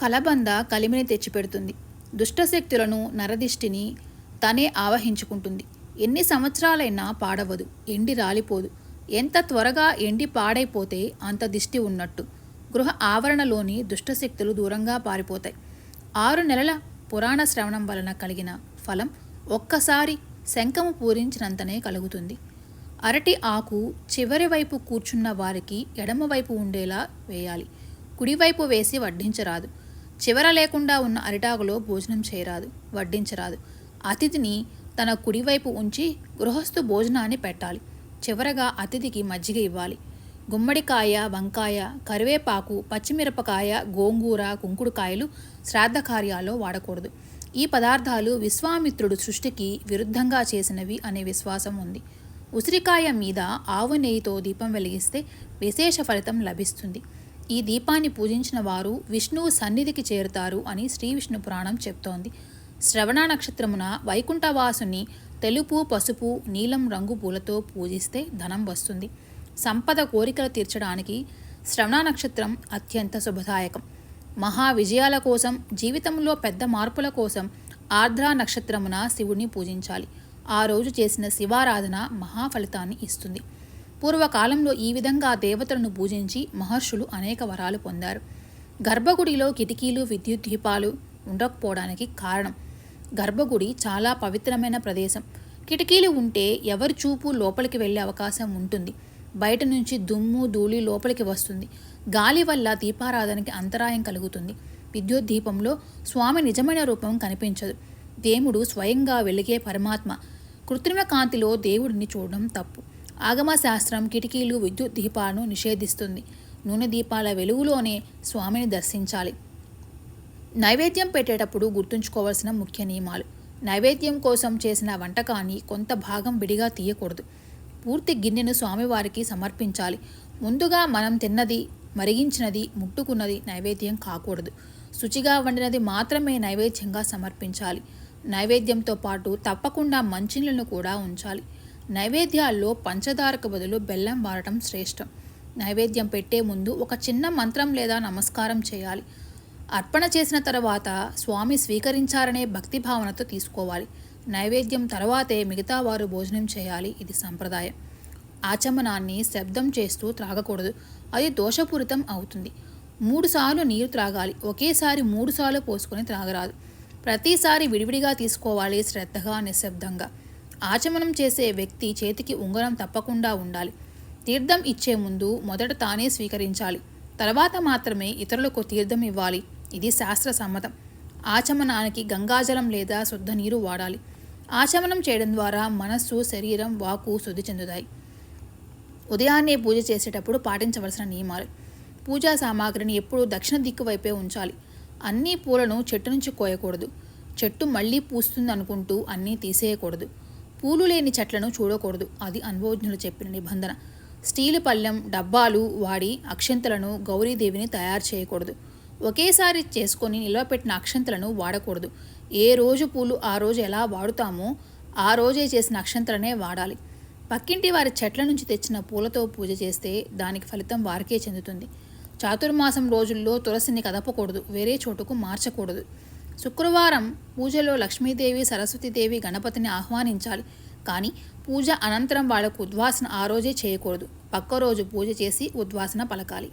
కలబంద కలిమిని తెచ్చిపెడుతుంది. దుష్టశక్తులను నరదిష్టిని తనే ఆవహించుకుంటుంది. ఎన్ని సంవత్సరాలైనా పాడవదు ఎండి రాలిపోదు. ఎంత త్వరగా ఎండి పాడైపోతే అంత దిష్టి ఉన్నట్టు. గృహ ఆవరణలోని దుష్టశక్తులు దూరంగా పారిపోతాయి. ఆరు నెలల పురాణ శ్రవణం వలన కలిగిన ఫలం ఒక్కసారి శంఖము పూరించినంతనే కలుగుతుంది. అరటి ఆకు చివరి వైపు కూర్చున్న వారికి ఎడమవైపు ఉండేలా వేయాలి. కుడివైపు వేసి వడ్డించరాదు. చివర లేకుండా ఉన్న అరిటాకులో భోజనం చేయరాదు వడ్డించరాదు. అతిథిని తన కుడివైపు ఉంచి గృహస్థు భోజనాన్ని పెట్టాలి. చివరగా అతిథికి మజ్జిగ ఇవ్వాలి. గుమ్మడికాయ వంకాయ కరివేపాకు పచ్చిమిరపకాయ గోంగూర కుంకుడుకాయలు శ్రాద్ధ కార్యాల్లో వాడకూడదు. ఈ పదార్థాలు విశ్వామిత్రుడు సృష్టికి విరుద్ధంగా చేసినవి అనే విశ్వాసం ఉంది. ఉసిరికాయ మీద ఆవు నెయ్యితో దీపం వెలిగిస్తే విశేష ఫలితం లభిస్తుంది. ఈ దీపాన్ని పూజించిన వారు విష్ణువు సన్నిధికి చేరుతారు అని శ్రీ విష్ణు పురాణం చెప్తోంది. శ్రవణ నక్షత్రమున వైకుంఠవాసుని తెలుపు పసుపు నీలం రంగు పూలతో పూజిస్తే ధనం వస్తుంది. సంపద కోరికలు తీర్చడానికి శ్రవణ నక్షత్రం అత్యంత శుభదాయకం. మహా విజయాల కోసం జీవితంలో పెద్ద మార్పుల కోసం ఆర్ద్ర నక్షత్రమున శివుడిని పూజించాలి. ఆ రోజు చేసిన శివారాధన మహా ఫలితాన్ని ఇస్తుంది. పూర్వకాలంలో ఈ విధంగా దేవతలను పూజించి మహర్షులు అనేక వరాలు పొందారు. గర్భగుడిలో కిటికీలు విద్యుత్ దీపాలు ఉండకపోవడానికి కారణం గర్భగుడి చాలా పవిత్రమైన ప్రదేశం. కిటికీలు ఉంటే ఎవరి చూపు లోపలికి వెళ్ళే అవకాశం ఉంటుంది. బయట నుంచి దుమ్ము ధూళి లోపలికి వస్తుంది. గాలి వల్ల దీపారాధనకి అంతరాయం కలుగుతుంది. విద్యుత్ దీపంలో స్వామి నిజమైన రూపం కనిపించదు. దేవుడు స్వయంగా వెలిగే పరమాత్మ. కృత్రిమ కాంతిలో దేవుడిని చూడడం తప్పు. ఆగమ శాస్త్రం కిటికీలు విద్యుత్ దీపాలను నిషేధిస్తుంది. నూనె దీపాల వెలుగులోనే స్వామిని దర్శించాలి. నైవేద్యం పెట్టేటప్పుడు గుర్తుంచుకోవాల్సిన ముఖ్య నియమాలు. నైవేద్యం కోసం చేసిన వంటకాన్ని కొంత భాగం విడిగా తీయకూడదు. పూర్తి గిన్నెను స్వామివారికి సమర్పించాలి. ముందుగా మనం తిన్నది మరిగించినది ముట్టుకున్నది నైవేద్యం కాకూడదు. శుచిగా వండినది మాత్రమే నైవేద్యంగా సమర్పించాలి. నైవేద్యంతో పాటు తప్పకుండా మంచినీళ్ళను కూడా ఉంచాలి. నైవేద్యాల్లో పంచదారకు బదులు బెల్లం వాడటం శ్రేష్టం. నైవేద్యం పెట్టే ముందు ఒక చిన్న మంత్రం లేదా నమస్కారం చేయాలి. అర్పణ చేసిన తర్వాత స్వామి స్వీకరించారనే భక్తి భావనతో తీసుకోవాలి. నైవేద్యం తర్వాతే మిగతా వారు భోజనం చేయాలి. ఇది సంప్రదాయం. ఆచమనాన్ని శబ్దం చేస్తూ త్రాగకూడదు. అది దోషపూరితం అవుతుంది. మూడుసార్లు నీరు త్రాగాలి. ఒకేసారి మూడుసార్లు పోసుకొని త్రాగరాదు. ప్రతిసారి విడివిడిగా తీసుకోవాలి శ్రద్ధగా నిశ్శబ్దంగా. ఆచమనం చేసే వ్యక్తి చేతికి ఉంగరం తప్పకుండా ఉండాలి. తీర్థం ఇచ్చే ముందు మొదట తానే స్వీకరించాలి. తర్వాత మాత్రమే ఇతరులకు తీర్థం ఇవ్వాలి. ఇది శాస్త్ర సమ్మతం. ఆచమనానికి గంగాజలం లేదా శుద్ధ నీరు వాడాలి. ఆచమనం చేయడం ద్వారా మనస్సు శరీరం వాకు శుద్ధి చెందుతాయి. ఉదయాన్నే పూజ చేసేటప్పుడు పాటించవలసిన నియమాలు. పూజా సామాగ్రిని ఎప్పుడూ దక్షిణ దిక్కు వైపే ఉంచాలి. అన్ని పూలను చెట్టు నుంచి కోయకూడదు. చెట్టు మళ్ళీ పూస్తుంది అనుకుంటూ అన్నీ తీసేయకూడదు. పూలు లేని చెట్లను చూడకూడదు అది అనుభవజ్ఞులు చెప్పిన నిబంధన. స్టీలు పళ్ళెం డబ్బాలు వాడి అక్షంతలను గౌరీదేవిని తయారు చేయకూడదు. ఒకేసారి చేసుకొని నిల్వపెట్టిన అక్షంతలను వాడకూడదు. ఏ రోజు పూలు ఆ రోజు ఎలా వాడుతామో ఆ రోజే చేసిన అక్షంతలనే వాడాలి. పక్కింటి వారి చెట్ల నుంచి తెచ్చిన పూలతో పూజ చేస్తే దానికి ఫలితం వారికే చెందుతుంది. చాతుర్మాసం రోజుల్లో తులసిని కదపకూడదు వేరే చోటుకు మార్చకూడదు. శుక్రవారం పూజలో లక్ష్మీదేవి సరస్వతీదేవి గణపతిని ఆహ్వానించాలి. కానీ పూజ అనంతరం వాళ్ళకు ఉద్వాసన ఆ రోజే చేయకూడదు. పక్క రోజు పూజ చేసి ఉద్వాసన పలకాలి.